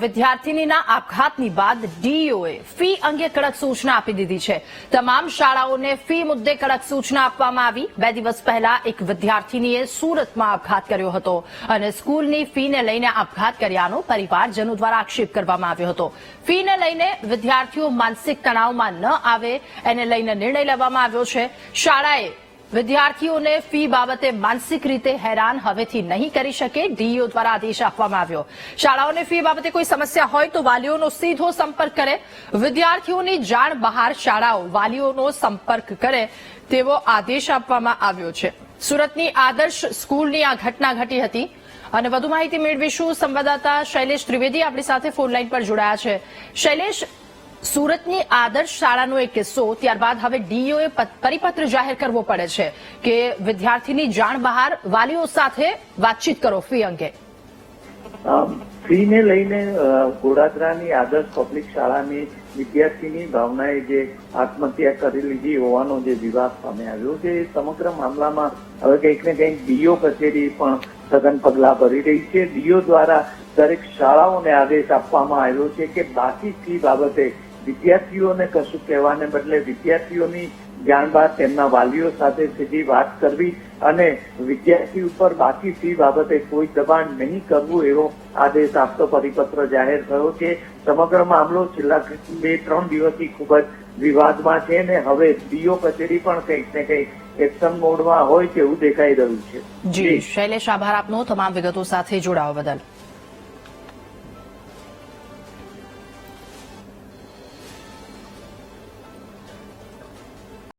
વિદ્યાર્થીનીના આપઘાતની બાદ ડીઈઓએ ફી અંગે કડક સૂચના આપી દીધી છે. તમામ શાળાઓને ફી મુદ્દે કડક સૂચના આપવામાં આવી. બે દિવસ પહેલા એક વિદ્યાર્થીનીએ સુરતમાં આપઘાત કર્યો હતો અને સ્કૂલની ફીને લઈને આપઘાત કર્યાનો પરિવારજનો દ્વારા આક્ષેપ કરવામાં આવ્યો હતો. ફીને લઈને વિદ્યાર્થીઓ માનસિક તણાવમાં ન આવે, એને લઈને નિર્ણય લેવામાં આવ્યો છે. શાળાએ વિદ્યાર્થીઓને ફી બાબતે માનસિક રીતે હેરાન હવેથી નહીં કરી શકે, ડીઈઓ દ્વારા આદેશ આપવામાં આવ્યો. શાળાઓને ફી બાબતે કોઈ સમસ્યા હોય તો વાલીઓનો સીધો સંપર્ક કરે. વિદ્યાર્થીઓની જાણ બહાર શાળાઓ વાલીઓનો સંપર્ક કરે તેવો આદેશ આપવામાં આવ્યો છે. સુરતની આદર્શ સ્કૂલની આ ઘટના ઘટી હતી. અને વધુ માહિતી મેળવીશું સંવાદદાતા શૈલેષ ત્રિવેદી આપણી સાથે ફોન લાઈન પર જોડાયા છે. શૈલેષ સુરતની આદર્શ શાળાનો એક કિસ્સો, ત્યારબાદ હવે ડીઈઓએ પરિપત્ર જાહેર કરવો પડે છે કે વિદ્યાર્થીની જાણ બહાર વાલીઓ સાથે વાતચીત કરો ફી અંગે. ફીને લઈને ગોડાદરાની આદર્શ પબ્લિક શાળાની વિદ્યાર્થીની ભાવનાએ જે આત્મહત્યા કરી લીધી હોવાનો જે વિવાદ સામે આવ્યો છે, એ સમગ્ર મામલામાં હવે કંઈક ને કંઈક ડીઓ કચેરી પણ સઘન પગલાં ભરી રહી છે. ડીઓ દ્વારા દરેક શાળાઓને આદેશ આપવામાં આવ્યો છે કે બાકી ફી બાબતે વિદ્યાર્થીઓને કશું કહેવાને બદલે વિદ્યાર્થીઓની જાણવા તેમના વાલીઓ સાથે સીધી વાત કરવી અને વિદ્યાર્થી ઉપર બાકી ફી બાબતે કોઈ દબાણ નહીં કરવું એવો આદેશ આપતો પરિપત્ર જાહેર થયો છે. સમગ્ર મામલો છેલ્લા બે, ત્રણ દિવસથી ખૂબ જ વિવાદમાં છે ને હવે ડીઓ કચેરી પણ કંઈક ને કંઈક એક્શન મોડમાં હોય તેવું દેખાઈ રહ્યું છે. જી, શૈલેષ, આભાર આપનો. તમામ વિગતો સાથે જોડાવા બદલ.